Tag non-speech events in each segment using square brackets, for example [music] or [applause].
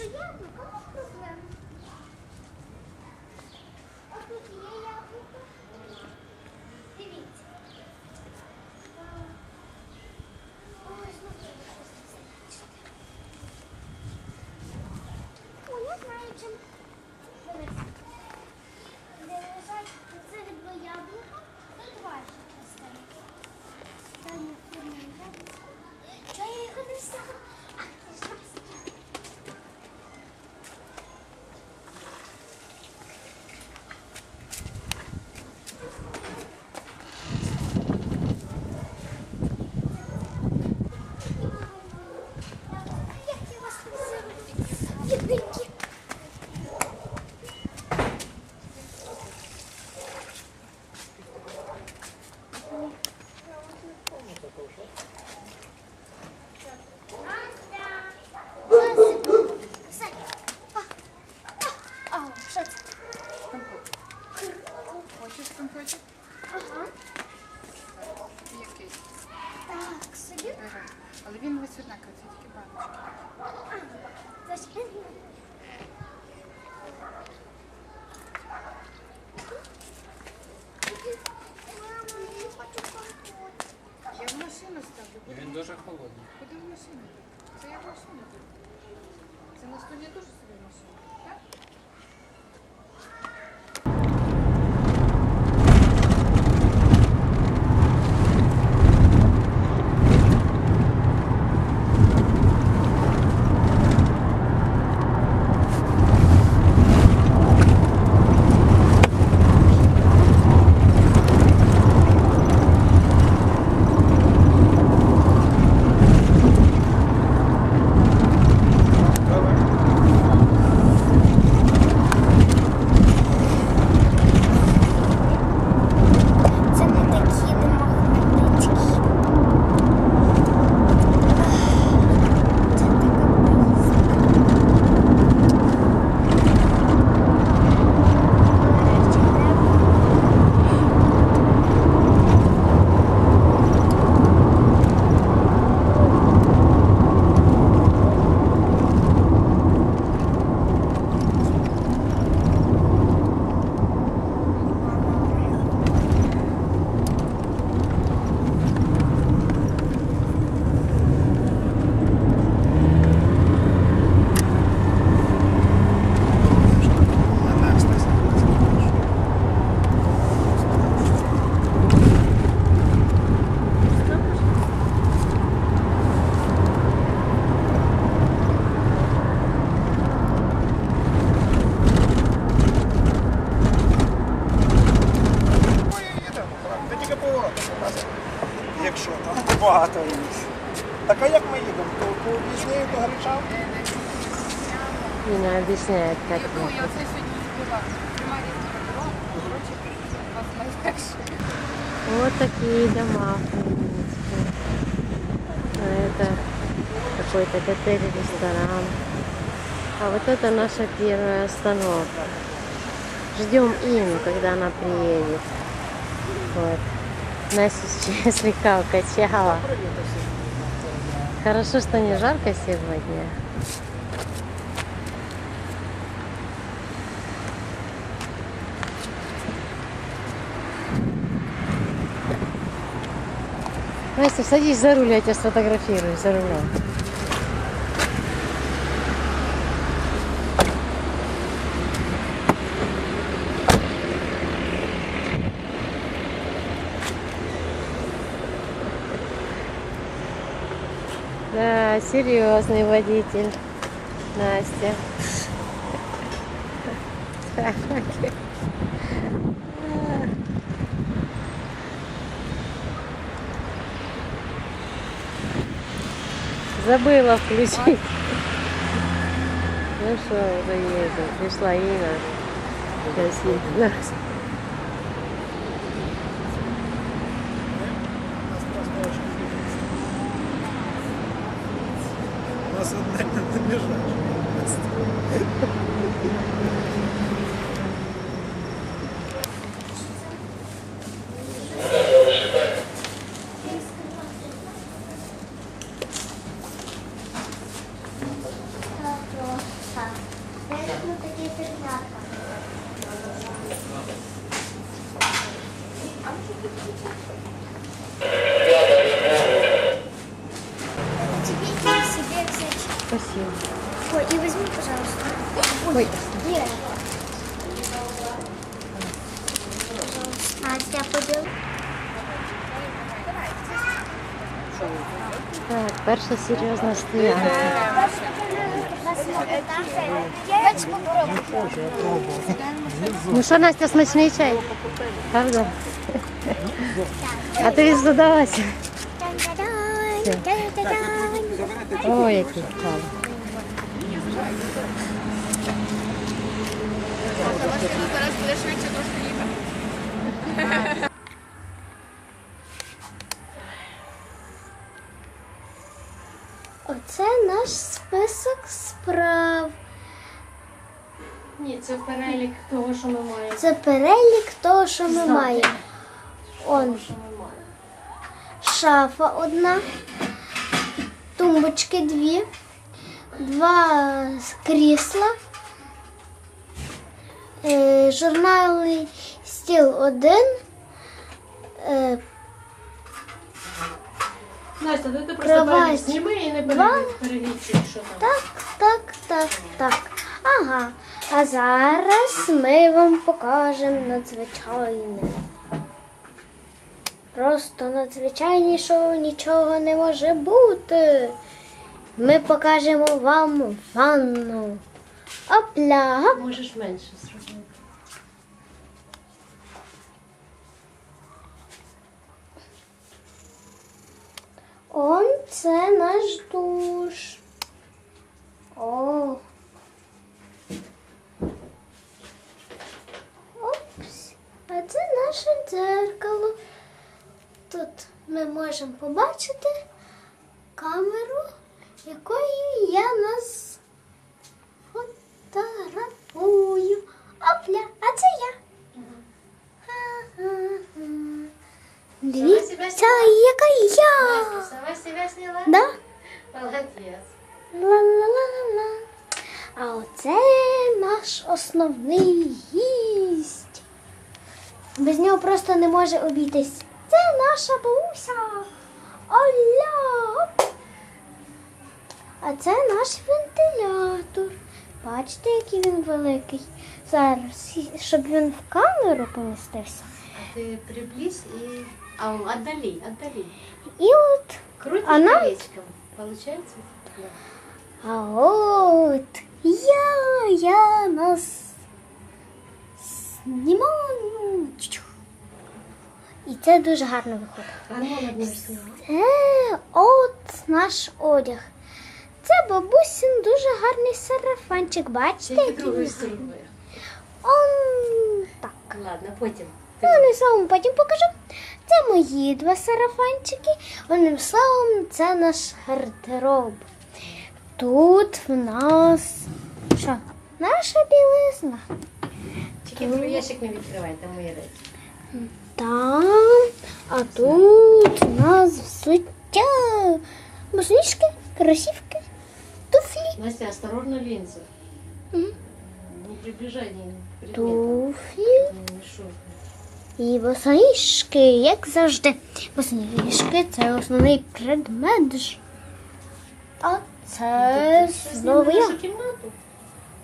是要子哥。одинаковые все-таки баночки. вот такие дома. А это какой-то отель-ресторан. А вот это наша первая остановка. Ждем Ину, когда она приедет. Вот. Настя сейчас [laughs] слегка укачала. Хорошо, что не жарко сегодня. Настя, садись за руль, я тебя сфотографирую за рулем. Да, серьезный водитель, Настя. [laughs] Забыла включить. Ну что, заеду. Пришла Ира. Сейчас Подел? Так, перша серйозна стоянка. Ну що, Настя, смачний чай? Правда? А ти здавайся. Ой, який Зараз буде швидше трошки їхати. Оце наш список справ. Ні, це перелік того, що ми маємо. Це перелік того, що ми Знати. маємо. Он шафа одна, тумбочки дві, два крісла, журнальний стіл один, е, Настя, ти просто Кровать. перелік зніми і не Два. перелічуй, що там. так, так, так, так. Ага. А зараз ми вам покажемо надзвичайне. Просто надзвичайнішого нічого не може бути. Ми покажемо вам ванну. Опля. Можеш менше зробити. Он це наш душ. О. Опс. А це наше дзеркало. Тут ми можемо побачити камеру, якою я нас фотографую. Опля, а це я. Ха-ха-ха. Дивіться, яка я. Сама себе сняла? Да? Молодець. Ла-ла-ла-ла. А оце наш основний гість. Без нього просто не може обійтись. Це наша бабуся. Оля! А це наш вентилятор. Бачите, який він великий. Зараз, щоб він в камеру помістився. А ти приблизь і... А, отдали, отдали. І от Крути А колечком. Получается? Да. А от я, я нас знімаю. І це дуже гарно виходить. А. Це от наш одяг. Це бабусин дуже гарний сарафанчик. Бачите, Тільки який другою стороною. Он так. Ладно, потім. Ну, не словом потім покажу. Це мої два сарафанчики. Одним словом, це наш гардероб. Тут в нас що? Наша білизна. Тільки другий ящик не відкривай, там мої речі. Там, а тут у нас взуття. Босоножки, кросівки, туфлі. Настя, осторожно лінзу. Мгм. Не приближай предметів. Туфлі Не мішуй. І босоніжки, як завжди. Босоніжки це основний предмет. А це знову я. нашу.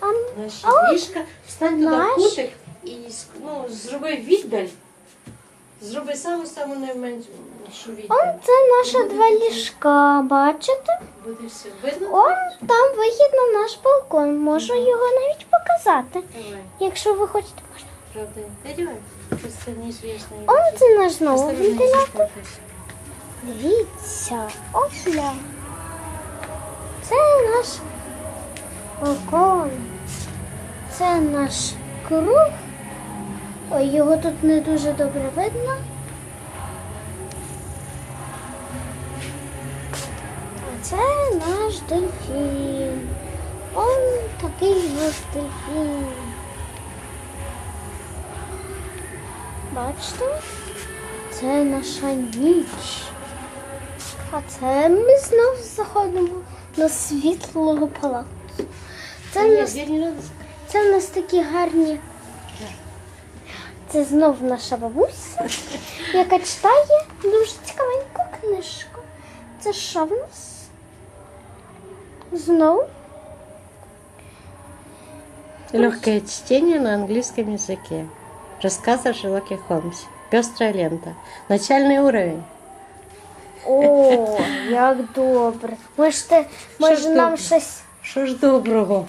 А, Наші а ліжка. Встань туди в кутик і ну, зроби віддаль. Зроби саму-саму найменшу віддаль. он це наші два ліжка, бачите? Буде все видно? Он там вихід на наш балкон. Можу його навіть показати. Давай, Якщо ви хочете, можна. Правда. Одевай. Просто неізвісно. Он це наш Осторожно, вентилятор. Дивіться, опля. Це наш балкон. Це наш круг. Ой, його тут не дуже добре видно. А це наш дельфін. Он такий наш дельфін. Бачите? Це наша ніч. А це ми знов заходимо до світлого палацу. Це в нас, це в нас такі гарні. Це знов наша бабуся, яка читає дуже цікавеньку книжку. Це що в нас? Знов Легкое чтение на английском языке. Рассказ о Шерлоке Холмсе. Пестрая лента. Начальный уровень. О, як добре. Можете, може ж нам добре? щось. Що ж доброго?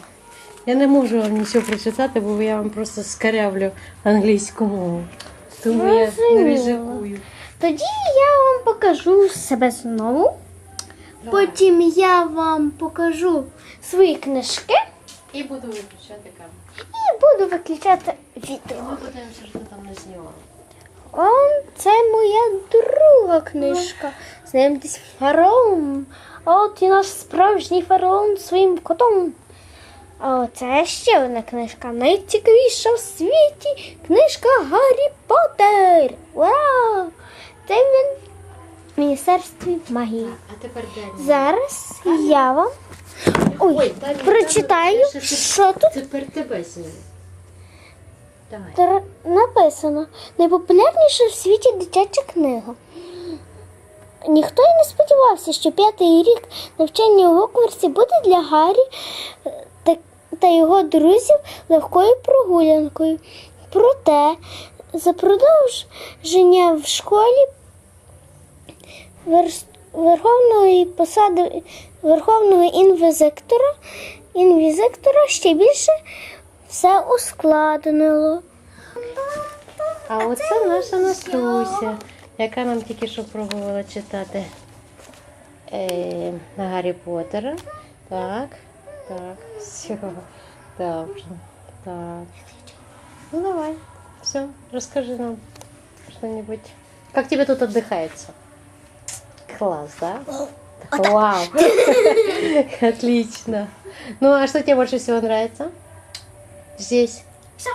Я не можу вам нічого прочитати, бо я вам просто скарявлю англійську мову. Тому я не ризикую. Тоді я вам покажу себе знову. Потім я вам покажу свої книжки І буду виключати камеру. і буду виключати відео. Ми подивимося, що ти там не знімала. О, це моя друга книжка. З ним десь фараон. От і наш справжній фараон своїм котом. А оце ще одна книжка. Найцікавіша в світі книжка Гаррі Поттер. Вау! Це він в Міністерстві магії. А тепер дай. Зараз я вам ой, прочитаю, що тут Тепер тебе зніму. Тр- написано найпопулярніша в світі дитяча книга. Ніхто й не сподівався, що п'ятий рік навчання у Гокварсі буде для Гаррі е, та, та його друзів легкою прогулянкою. Проте за продовження в школі верховної посади верховного інвізиктора, інвізиктора ще більше все ускладнило. А оце наша Настуся, яка нам тільки що пробувала читати е, Гаррі Поттера. Так, так, все. Добре. Так. Ну давай, все, расскажи нам что-нибудь. Как тебе тут отдыхается? Класс, да? Вау! [laughs] Отлично. Ну, а что тебе больше всего нравится? Здесь? Все.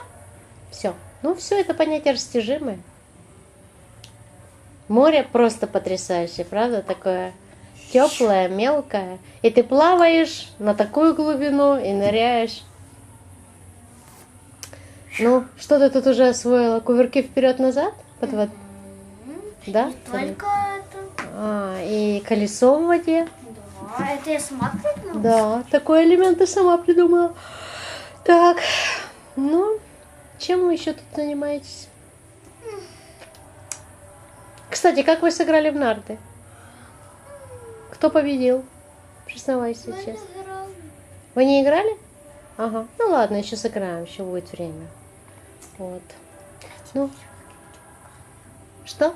Все. Ну, все это понятие растяжимое. Море просто потрясающее, правда? Такое теплое, мелкое. И ты плаваешь на такую глубину и ныряешь. Ну, что ты тут уже освоила? Кувырки вперед-назад? Под вод- Да? Только это. А, и колесо в воде? Да, это я сама придумала. Да, такой элемент ты сама придумала. Так, ну, чем вы еще тут занимаетесь? Кстати, как вы сыграли в нарды? Кто победил? Признавайся честно. Вы не играли? Ага. Ну ладно, еще сыграем, еще будет время. Вот. Ну. Что?